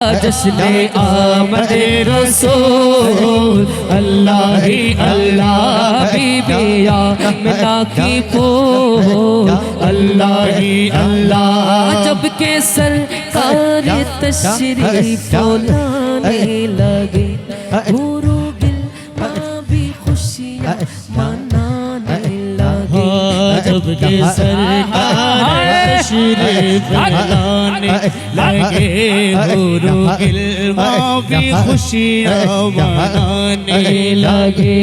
जश्न आमद रसूल अल्लाह ही अल्लाह बीबिया मिला की फूल अल्लाह ही अल्लाह जब के सरकार तशरीफ लाने लगे जब के सरकार तशरीफ लाने लगे गुरु गिलमा भी खुशियाँ मनाने लगे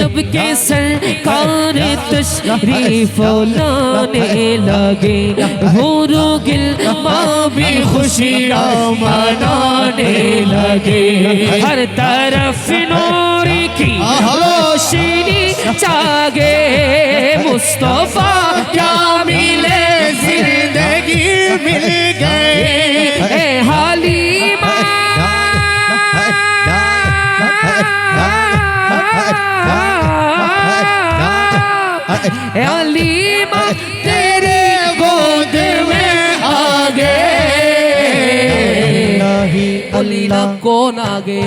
जब के सरकार तशरीफ लाने लगे गुरु गिलमा भी खुशियाँ मनाने लगे हर तरफ नूर کی روشنی چاگے مصطفیٰ کیا ملے زندگی مل گئے اے حلیمہ اے تیرے گود میں آگے اللہ کون آگے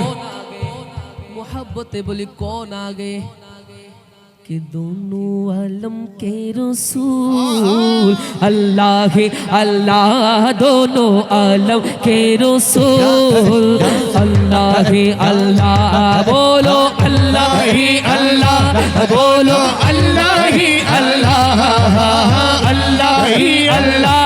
मोहब्बत बोली कौन आ गए कि दोनों आलम के रसूल अल्लाह ही अल्लाह दोनों आलम के रसूल अल्लाह ही अल्लाह बोलो अल्लाह ही अल्लाह बोलो अल्लाह ही अल्लाह अल्लाह ही अल्लाह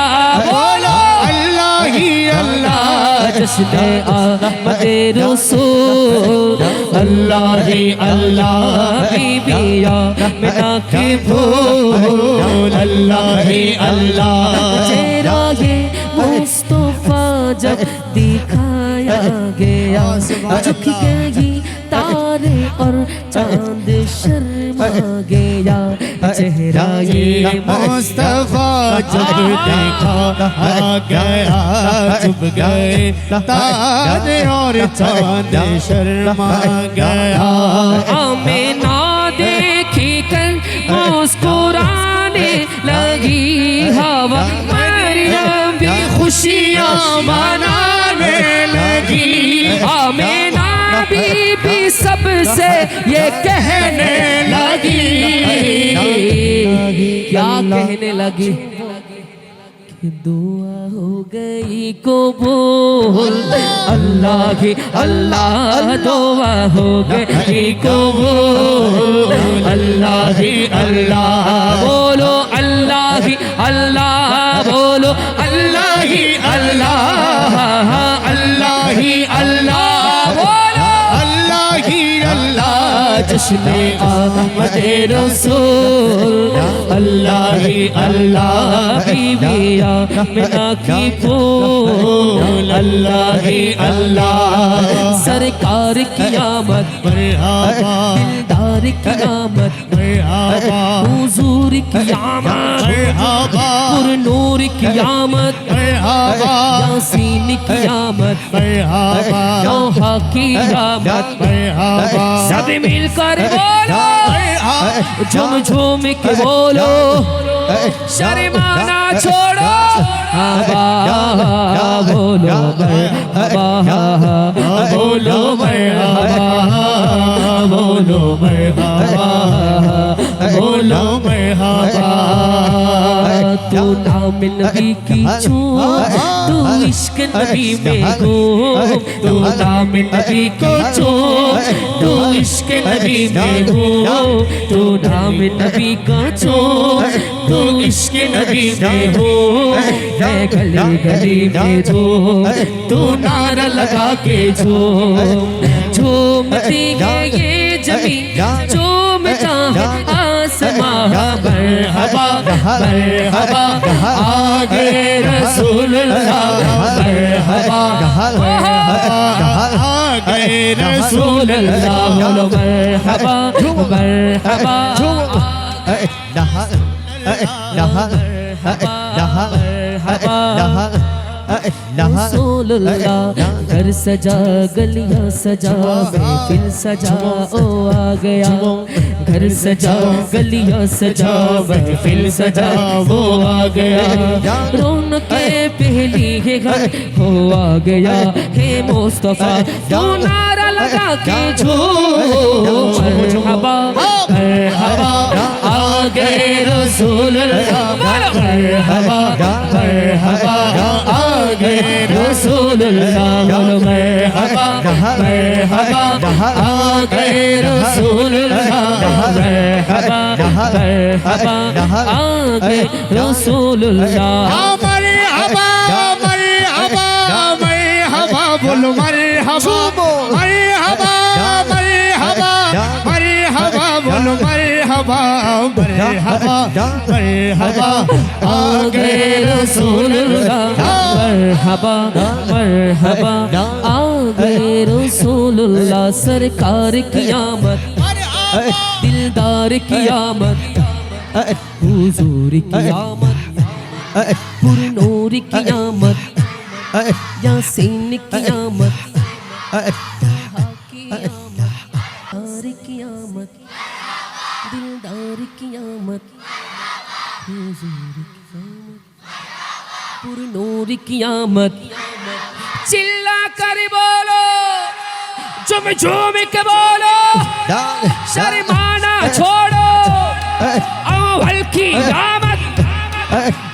جشن آمد رسول اللہ ہی اللہ بی بیا منا کے بھول اللہ ہی اللہ چہرہ یہ مصطفیٰ جب دکھایا گیا جھک گئی तारे और चांद शर्मा गया चेहरा ये मुस्तफा जब देखा आ गया चुप गए तारे और चांद शर्मा गया आमिना देखी कर मुस्कुराने लगी हवा मरियम भी खुशियाँ मनाने लगी आमिना بی بی سب سے یہ کہنے لگی۔ کیا کہنے لگی؟ دعا ہو گئی قبول۔ اللہ کی، اللہ دعا ہو گئی قبول۔ اللہ ہی اللہ، بولو اللہ ہی اللہ जश्न आमद रसूल अल्लाह ही अल्लाह बीबिया मिला की फूल अल्लाह ही अल्लाह सरकार की आमद मरहबा दिलदार की आमद मरहबा حضور کی آمد پر نور کی آمد یاسین کی آمد یوحا کی آمد سب مل کر بولو جم جھوم کے بولو شرمانا چھوڑو آبا بولو میں آبا بولو میں آبا بولو میں آبا بولو مرحبا تو نام نبی کی چھو تو عشق نبی میں گو تو نام نبی کی چھو تو عشق نبی میں گو تو نام نبی کا چھو تو عشق نبی میں ہو میں گلے گلے میں جو، تو نعرہ لگا کے جو جھومتی ہے یہ جمی، جو मरहबा मरहबा आगे रसूलुल्लाह मरहबा गए रसूलुल्लाह बोलो मरहबा رسول اللہ گھر سجا گلیاں سجا محفل سجا او آ گیا گھر سجا گلیاں سجا محفل سجا او آ گیا رون کے پہلی ہے گھر ہو آ گیا ہے مصطفیٰ تو نعرہ لگا کے جھو مرحبا مرحبا آ گئے رسول اللہ مرحبا আমার আমার আমার বলো মারে হাবা। मरे हवा मरे हवा मरे हवा आ गए रसूलुल्लाह मरहबा मरहबा आ गए रसूलुल्लाह सरकार की आमद दिलदार की आमद हुजूर की आमद पुरनूर की आमद यासीन की دور قیامت حضور قیامت پر نور قیامت چلا کر بولو جم جم کے بولو۔ شرمانا چھوڑو اول کی قیامت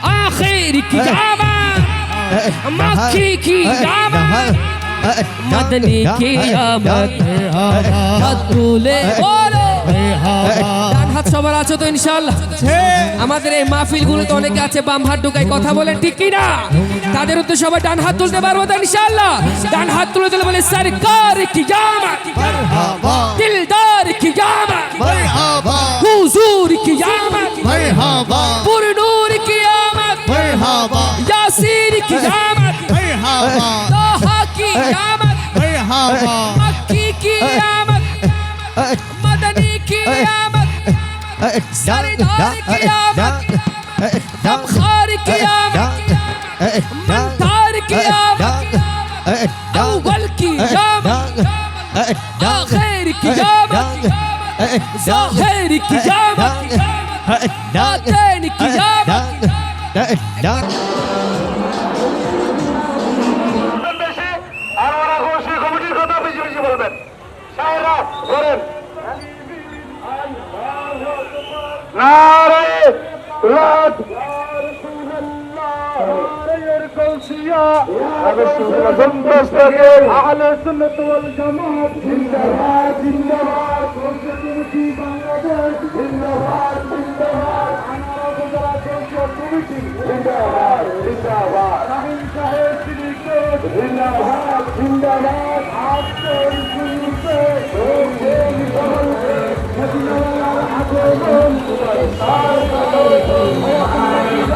آخر کی قیامت مکھی کی قیامت مدنی کی آمد۔ بولو۔ সবার আছো তো ইনশাল্লাহ আমাদের এই মাহফিল গুলোতে অনেকে আছে বাম হাত ঢুকায় কথা বলেন ঠিক কি না? তাদের তো সবাই ডান হাত তুলতে পারব তো ইনশাল্লাহ ডান হাত তুলে তুলে বলে সরকার কি জামা দিলদার কি জামা হুজুর কি জামা পুরনূর কি জামা ইয়াসির কি জামা তাহা কি জামা মক্কি কি জামা মদনী কি জামা سردار قیامت أبخار قيامك منثار قيامك أول قيامك آخر قيامك ظاهر قيامك باطن قيامك আর ওরা গোষ্ঠী কমিটির কথা বেশি বেশি নারে জামাত জিন্দাবাদ জিন্দাবাদ জিন্দাবাদ আপনার শুরুতে ওকে বলতে মদিনার আগমন। আমার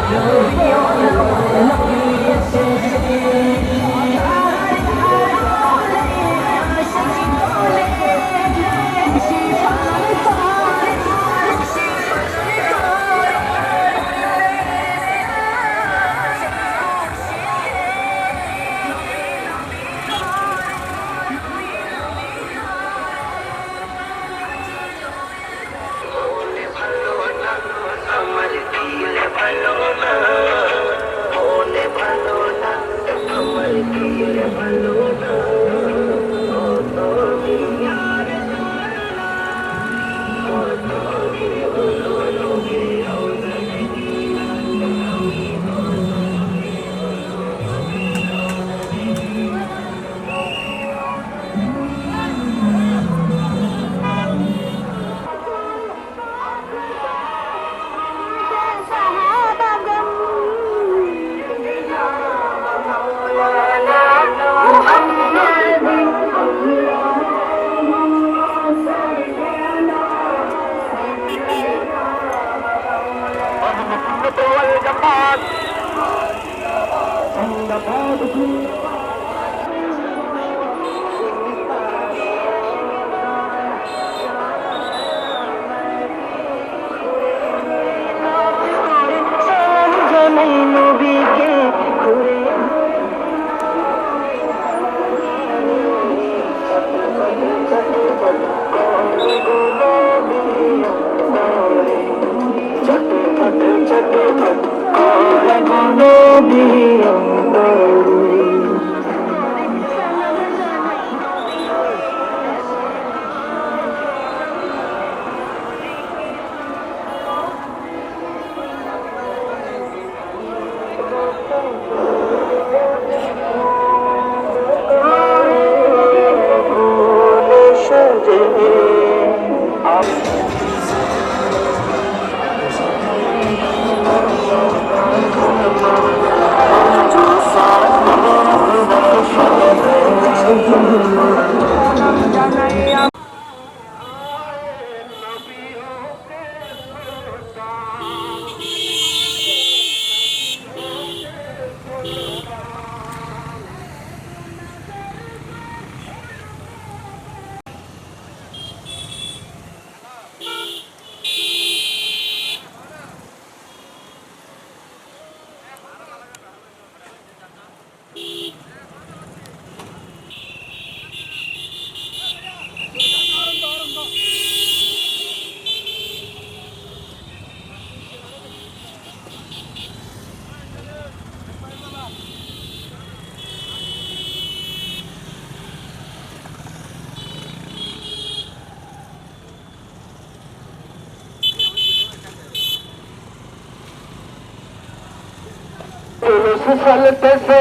দিল ভালো চলতেছে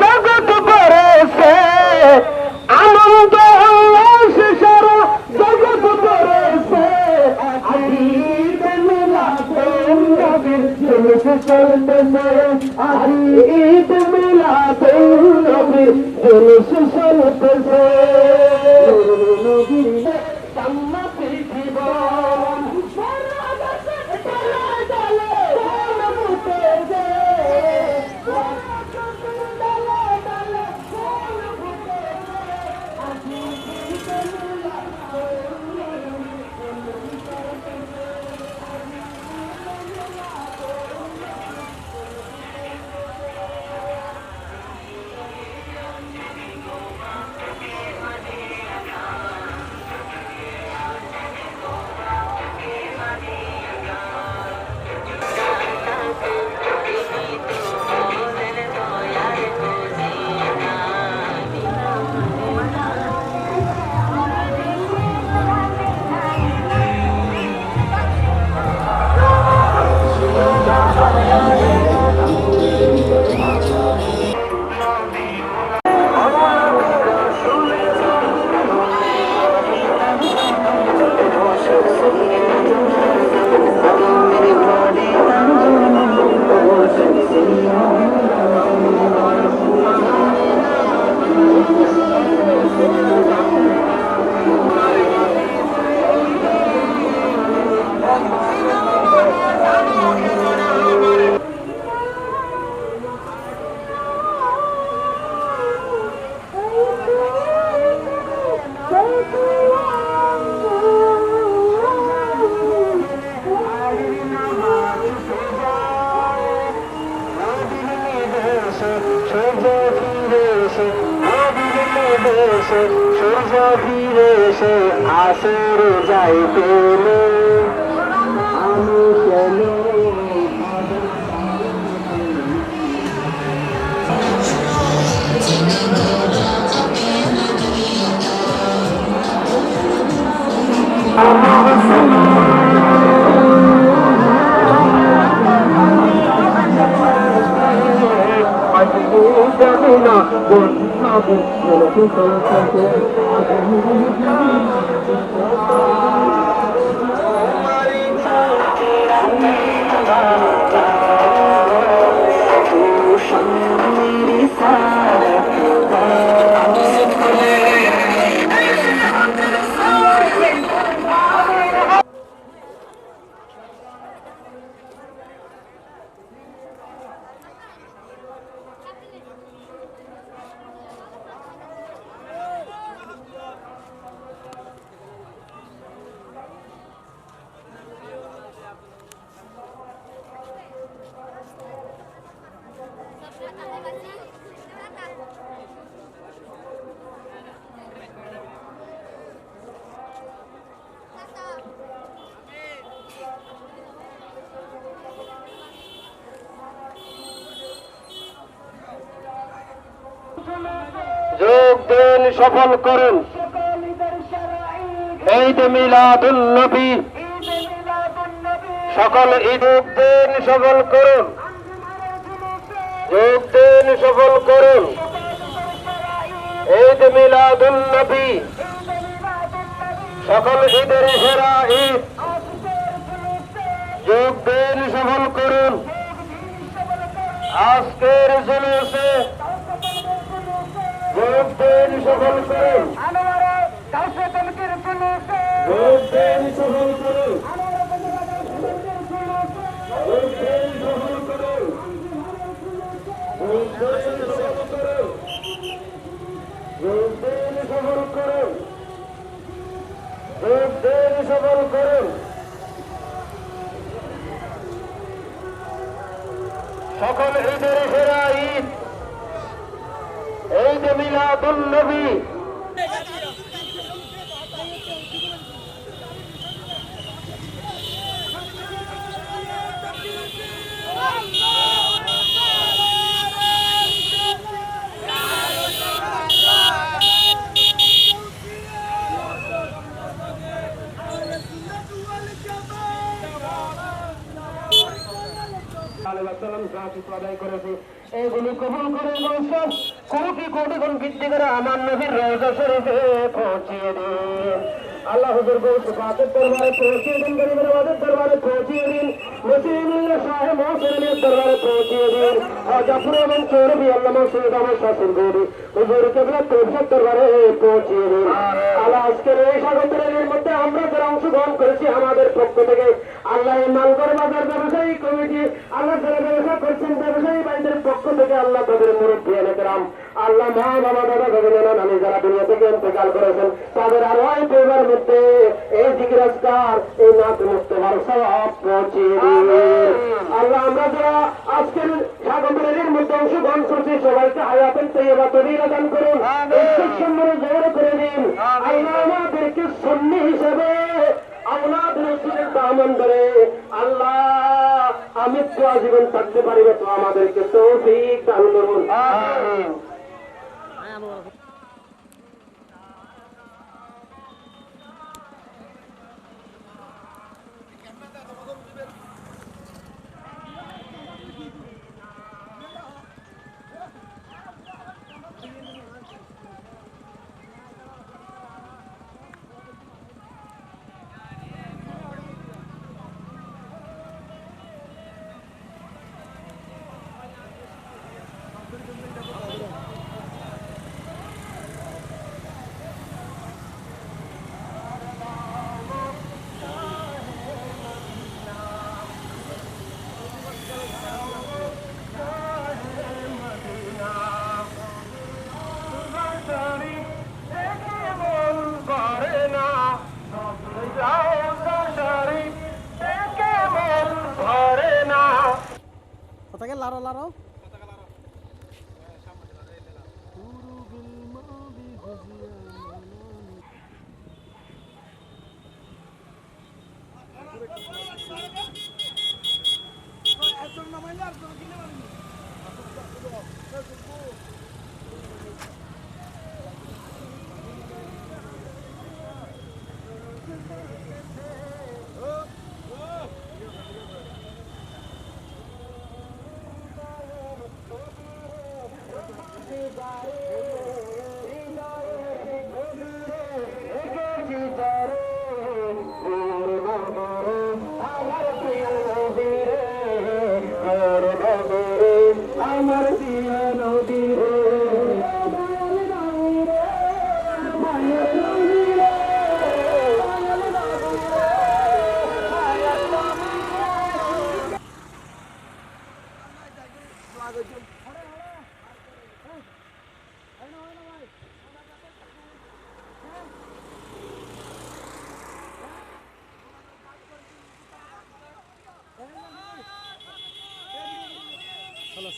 জগৎ করেছে আনন্দ জগৎ করেছে। চলতেছে আজ ঈদ মিলাদে নবীর জুলুস চলতেছে 我踏步，我轻声唱，我轻轻哼着。দেন সফল করুন। ঈদ মিলাদুন নবী। সকল ঈদ সফল করুন। যোগ সফল করুন। ঈদ মিলাদুন নবী। সকল ঈদের সেরা ঈদ। যোগ দিন সফল করুন। আজকের জুলুসে যোগ দিন সফল করুন যোগ দিন সফল করুন যোগ দিন সফল করুন যোগ দিন সফল করুন যোগ দিন সফল করুন যোগ দিন সফল করুন সকল ঈদের সেরা ঈদ ঈদ মিলাদুল নবী আদায় করেছে এগুলি কবুল করে কোটি কোটি গুণ বৃদ্ধি করে আমার নবীর রোজা শরীফে পৌঁছিয়ে দিন। আল্লাহ হুজুর গৌসুফ বাদের দরবারে পৌঁছিয়ে দিন, গরিবের বাদের দরবারে পৌঁছিয়ে দিন। মুসলিম সাহেব মহসিনের দরবারে পৌঁছিয়ে দিন জাফর এবং চৌরবি আল্লাহ সৈয়দ আমার শাসন গৌরী হুজুর কেবলা তৌফিক দরবারে পৌঁছিয়ে দিন আল্লাহ আজকের এই স্বাগত র্যালির মধ্যে আমরা যারা অংশগ্রহণ করেছি আমাদের পক্ষ থেকে আল্লাহ মালগড় বাজার ব্যবসায়ী কমিটি, আল্লাহ যারা ব্যবসা করছেন ব্যবসায়ী ভাইদের পক্ষ থেকে আল্লাহ তাদের মুরব্বী এনেকরাম আল্লাহ মা, বাবা, দাদা দাদা নানা যারা দুনিয়া থেকে ইন্তেকাল করেছেন, তাদের আরও এই পরিবার মধ্যে এই জিজ্ঞাসকার এই নাচ মুস্তফার সব পৌঁছিয়ে দিন আল্লাহ আমরা যারা আজকের স্বাগত মধ্যে অংশগ্রহণ করছি সবাইকে হায়াতেন তৈবা তৈরিরা দান করুন। সম্মানে জোর করে দিন। আল্লাহ আমাদেরকে সন্নি হিসেবে আওলাদ রসুলের দামন ধরে আল্লাহ আমি তো আজীবন থাকতে পারিবে তো আমাদেরকে তৌফিক দান করুন।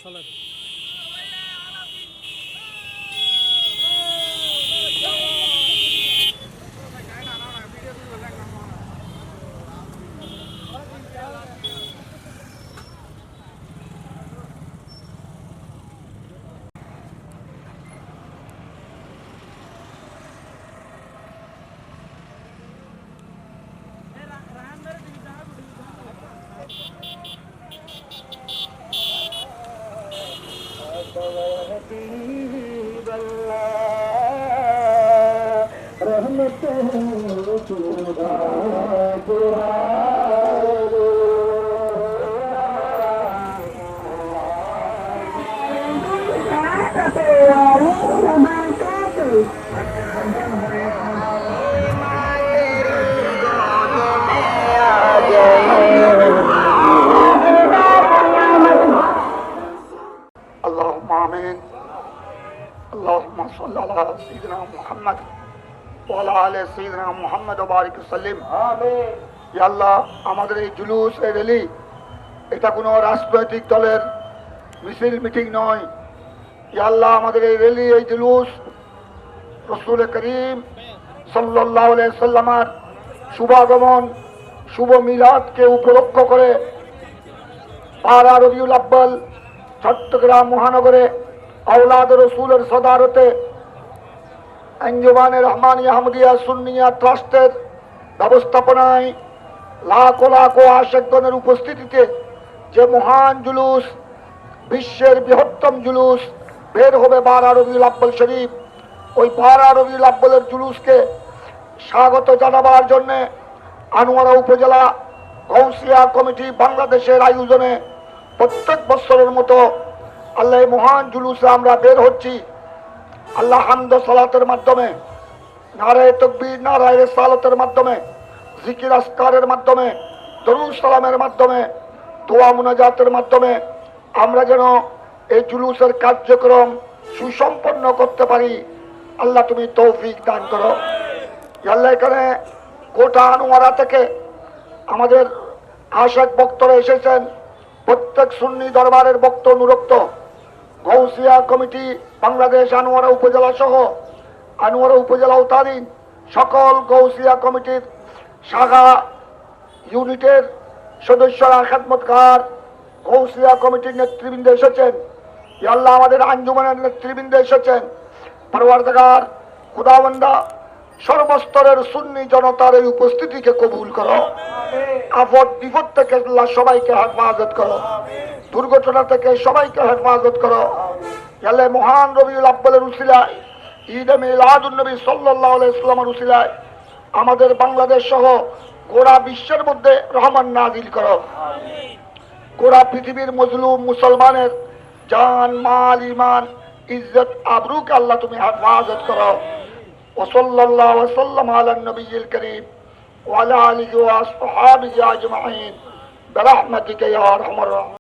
চলো اللهم آمين. اللهم صل على سيدنا محمد. মোহাম্মদ সাল্লিম। আমাদের এই জুলুস এই রেলি এটা কোনো রাজনৈতিক দলের মিছিল, মিটিং নয়। ইয়াল্লাহ আমাদের এই রেলি এই জুলুস রসুল করিম সাল্লামার শুভাগমন, শুভ মিলাদকে উপলক্ষ করে পাড়া রবিউল আব্বাল, চট্টগ্রাম মহানগরে আওলাদ রসুলের সদারতে আঞ্জুমানের রহমান আহমদিয়া সুন্নিয়া ট্রাস্টের ব্যবস্থাপনায় লাখ লাখ আশেকগণের উপস্থিতিতে যে মহান জুলুস, বিশ্বের বৃহত্তম জুলুস বের হবে বারা রবিউল আব্বাল শরীফ। ওই বারা রবিউল আব্বালের জুলুসকে স্বাগত জানাবার জন্যে আনোয়ারা উপজেলা গৌসিয়া কমিটি বাংলাদেশের আয়োজনে প্রত্যেক বছরের মতো আল্লাহ মহান জুলুসে আমরা বের হচ্ছি। আল্লাহ হামদ সালাতের মাধ্যমে, নারায় তকবীর, নারায় সালতের মাধ্যমে, জিকির আসকারের মাধ্যমে দরুল সালামের মাধ্যমে, দোয়া মুনাজাতের মাধ্যমে আমরা যেন এই জুলুসের কার্যক্রম সুসম্পন্ন করতে পারি। আল্লাহ তুমি তৌফিক দান করো। আল্লাহ, এখানে গোটা আনোয়ারা থেকে আমাদের আশেক বক্তরা এসেছেন। প্রত্যেক সুন্নি দরবারের বক্ত অনুরক্ত। গৌসিয়া কমিটি বাংলাদেশ আনোয়ারা উপজেলা সহ আনোয়ারা উপজেলা উতাধীন সকল গৌসিয়া কমিটির শাখা ইউনিটের সদস্যরা খেদমতকার গৌসিয়া কমিটির নেতৃবৃন্দ এসেছেন। ইয়া আল্লাহ আমাদের আঞ্জুমানের নেতৃবৃন্দ এসেছেন। পরওয়ারদাগার খুদাবন্দা সর্বস্তরের সুন্নি জনতার এই উপস্থিতিকে কবুল করো। আপদ বিপদ থেকে সবাইকে হেফাজত করো। দুর্ঘটনা থেকে সবাইকে হেফাজত করো গেলে মহান রবিউল আব্বালের উসিলায় ঈদ মিলাদুল নবী সাল্লাহ ইসলামের উসিলায় আমাদের বাংলাদেশ সহ গোড়া বিশ্বের মধ্যে রহমান নাজিল করো গোড়া পৃথিবীর মজলুম মুসলমানের জান মাল ইমান ইজ্জত আবরুকে আল্লাহ তুমি হেফাজত করো وصلى الله وسلم على النبي الكريم وعلى آله وأصحابه أجمعين برحمتك يا أرحم الراحمين